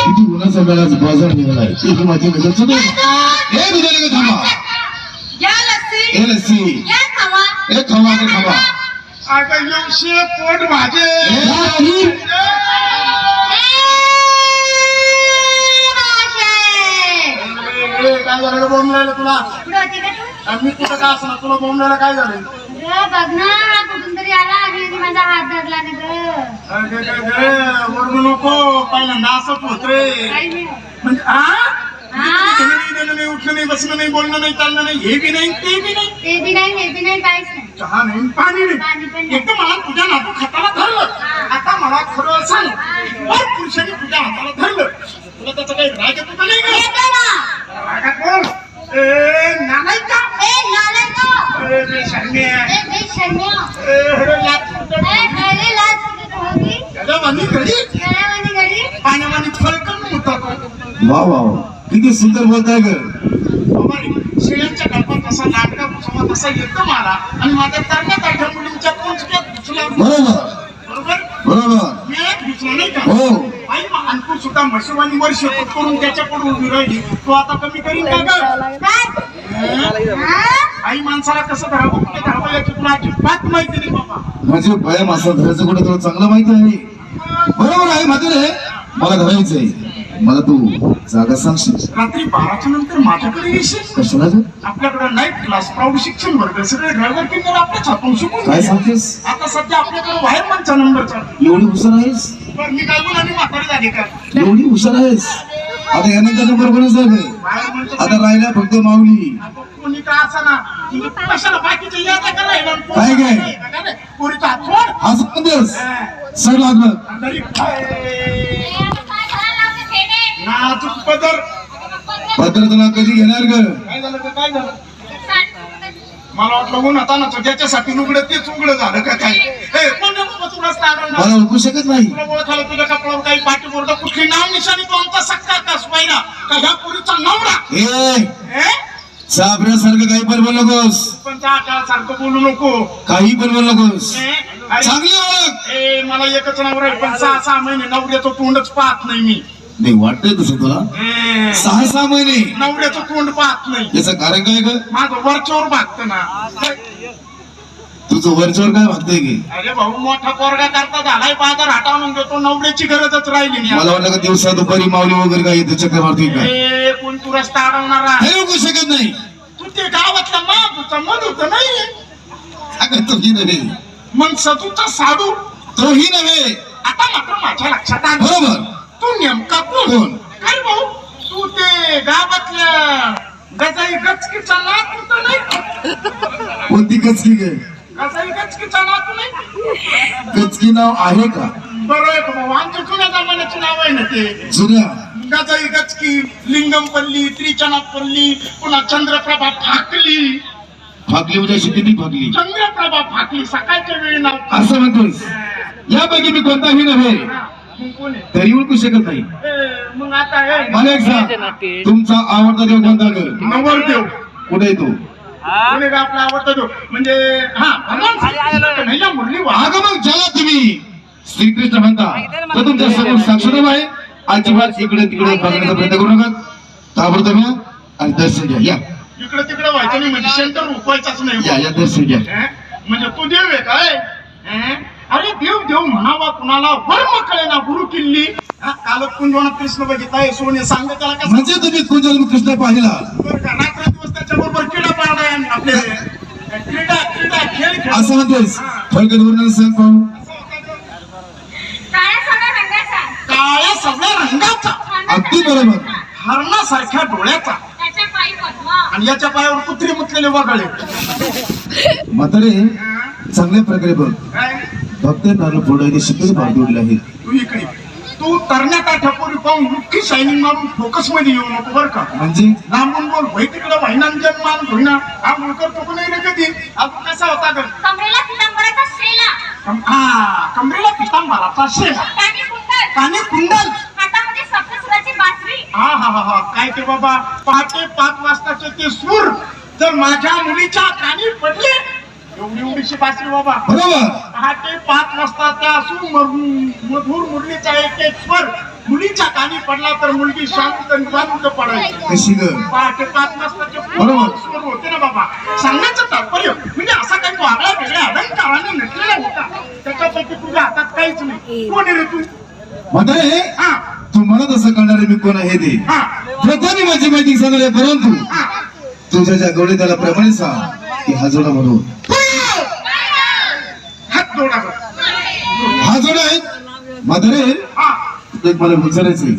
किती उन्हाचा वेळाच बाजार निघालाय ते माझी हे दुधाने का थांबा हे लस्सी हे थांबा थांबा अगं येऊशे पोट भाजे. काय झालं बोंब राहिलं तुला? आणि मी कुठं का असणार? तुला बोंब राहिलं काय झालं? बघ ना कुठून तरी आला आणि माझा हात धरला ना ग ग, ग, नको. पहिल्यांदा असंच होत रे नाही. म्हणजे आ? हा? नाही, नाही, उठणं नाही बसणं नाही बोलणं नाही चालणं नाही हे बी नाही ते बी नाही. ते बी नाही हे बी नाही काहीच नाही. चहा नाही पाणी पाणी नाही. पण नाही. एकदम मला तुझ्या नातू खताला धरलं. आता मला खरं सांग. बरं पुरुषाने तुझ्या हाताला धरलं. तुला त्याचं काही राग येतो का नाही का ना. रागात बोल ए नालाय का ए, लालन तो. ए रे शरण्या. ए, ए, शर्म्या. ए, अरे लाज कुठं? ए, अरे, लाज कुठे ठेवली? गजावानी घडी गळ्यामध्ये घडी? पाण्यावानी फलकन मुतातो वा वा वा. किती सुंदर बोलताय ग बाबा रे, शेळ्यांच्या गळपात तसा लाडका कुसुमा तसा येतो मला आणि माझ्या तरण्या ताठ्या मुलींच्या पोचक्यात घुसला. बरोबर. बरोबर? बरोबर. वेळेत घुसला नाही का? हो. आणखून सुद्धा म्हशीवानी वर्ष करून त्याच्याकडून उभी राहिली तो आता कमी करीन का ग? काय? आई माणसाला कसं धरावं? कुठे धरावं याची तुला अजिबात माहिती नाही बाबा. भय मासा धरायचं कुठे? तुला चांगलं माहिती आहे. बरोबर आहे म्हातारे मला धरायचंय. मला तू जागा सांगशील रात्री बाराच्या नंतर माझ्याकडे येशील? कशाला आपल्याकडे नाईट क्लास प्रौढ शिक्षण वर्ग सगळे ड्रायव्हर किंवा आपल्या छापून शिकून काय. सांगतेस? आता सध्या आपल्याकडे बाहेर माणसा नंबर चालू एवढी हुशार आहेस? बरं, मी काय बोला? मी म्हातारी झाली का? एवढी हुशार आहेस? आता यानंतर नंबर कोणाचा आहे बाहेर म्हणतो आता राहिला फक्त माऊली. आता कोणी का असा ना तुम्ही कशाला बाकीचे याचा का राहिला काय काय? पोरीचा हात सोड असं म्हणतेस हा. सर लागलं. अंधारी आता काय झालं लावते नाजूक पदर. पत्र तुला कधी घेणार ग? काय झालं का काय झालं? मला वाटलं ऊन आता ना ज्याच्यासाठी उघडं तेच उघडं झालं का काय? ए, कोण रे बाबा तू रस्ता अडवणार? मला ओळखू शकत नाही. तुला ओळखायला तुझ्या कपड्यावर काही पाठी कुठली नाव निशाणी तो आमचा सक्का का सुपायला का ह्या पुरीचा नवरा? ए ए? साबऱ्यासारखं काही पण बोल नकोस. पण त्या सारखं बोलू नको? काही पण बोल नकोस. ए? अरे, चांगली ओळख. ए मला एकच नवरा आहे पण सहा सहा महिने नवऱ्याचं तोंडच पाहत नाही मी. नाही वाटतंय तसं तुला? सहा सहा महिने. नवऱ्याचं तोंड पाहत नाही. याचं कारण काय ग? माझं वरच्यावर भागत ना. तुझं वरच्यावर काय भागतंय की? अरे भाऊ मोठा पोरगा करता झालाय बाजार हटावून घेतो नवऱ्याची गरजच राहिली नाही. मला वाटलं का दिवसा दुपारी माऊली वगैरे काय येते चक्कर मारते काय ए, कोण तू रस्ता अडवणारा हे ओळखू शकत नाही. तू ते गावातला माधूचा मधूचा नाही. अगं तोही नव्हे. मग सतूचा साडू. तोही नव्हे. आता मात्र माझ्या लक्षात आलं. बरोबर. तू नेमका कोण? काय भाऊ? तू ते गावातल्या गजाई गचकीचा नात होता नाही कोणती कचकी ग? गजाई गचकीचा नात नाही कचकी नाव आहे का? बरं आहे का भाऊ? आमच्या जुन्या जमान्याची नाव आहे ना ते. जुन्या? गजाई गचकी लिंगमपल्ली त्रिचनापल्ली पुन्हा चंद्रप्रभा फाकली. फागली म्हणजे अशी किती फागली चंद्रप्रभा फाकली सकाळच्या वेळी नाव. असं म्हणतोस. यापैकी मी कोणताही नव्हे. हा? तरी ओळखू शकत नाही. मला एक सांग. तुमचा आवडता देव कोणता कुठे आहे तो? कोणी का आपला आवडता देव? म्हणजे हा मग तुम्ही. श्रीकृष्ण म्हणता तर तुमच्यासमोर साक्षर आहे. अजिबात इकडे तिकडे बघण्याचा प्रयत्न करू नका. ताबडतोब या आणि दर्शन घ्या. या. इकडे तिकडे व्हायचं नाही म्हणजे सेंटर रुपवायचाच नाही. या या दर्शन घ्या. हे? म्हणजे तू देव आहे काय? हे? अरे देव देव म्हणावा कुणाला? वर्म कळे ना गुरु किल्ली. हा, कालच कुंजवनात कृष्ण बघितलाय सोने सांग त्याला कसं म्हणजे तुम्ही कुंजल कृष्ण पाहिला? बरं का रात्र दिवस त्याच्या बरोबर क्रीडा आम्ही आपले. क्रीडा क्रीडा खेळ खेळ. असं म्हणतेस? वर्णन सांग पाहू काळ्या सोन्या रंगाचा. काळ्या सगळ्या रंगाचा. अगदी बरोबर. हरणासारख्या डोळ्याचा. त्याच्या पायी पद्मा. आणि याच्या पायावर कुत्री मुतलेले वगळे. म्हातारे चांगल्या प्रकारे बघ. काय? फक्त नारळ फोडायचे शिकले भाग जोडले आहेत तू इकडे तू तरण्या पाहून मुख्य शायनिंग मारून फोकसमध्ये येऊ नको बरं का? म्हणजे? लांबून बोल. होय तिकडे वैनांजन मान होईना हा मुळकर तो नाही रे कधी अजून कसा होता ग? कमरेला पितांबराचा शेला कम- हा कमरेला पितांबराचा शेला कानी कुंडल. काने कुंडल? हातामध्ये सप्तसुराची बासरी. हा हा हा हा. काय ते बाबा? पहाटे पाच वाजताचे ते सूर जर माझ्या मुलीच्या कानी पडले एवढी एवढीशी बासरी बाबा. बरोबर. पहाटे पाच वाजता त्या असून मर- मधुर मुरलीचा एक एक स्वर मुलीच्या कानी पडला तर मुलगी शांत निवांत पडायची. कशी ग? पहाटे पाच वाजताचे बरोबर. पूर्ण स्वर होते ना बाबा. सांगण्याचं तात्पर्य म्हणजे असा काही तो आगळा वेगळ्या अलंकाराने नटलेला होता. त्याच्यापैकी तुझ्या हातात काहीच नाही. कोण आहे रे तू? म्हातारे हा. तुम्हाला तसं कळणारे मी कोण आहे ते? हा. प्रथम माझी माहिती सांगणार आहे परंतु हा. तुझ्या ज्या गवडी त्याला प्रमाणे सांग की हा जोडा म्हणून. हा जोडा आहे म्हातारे हा. एक मला विचारायचंय.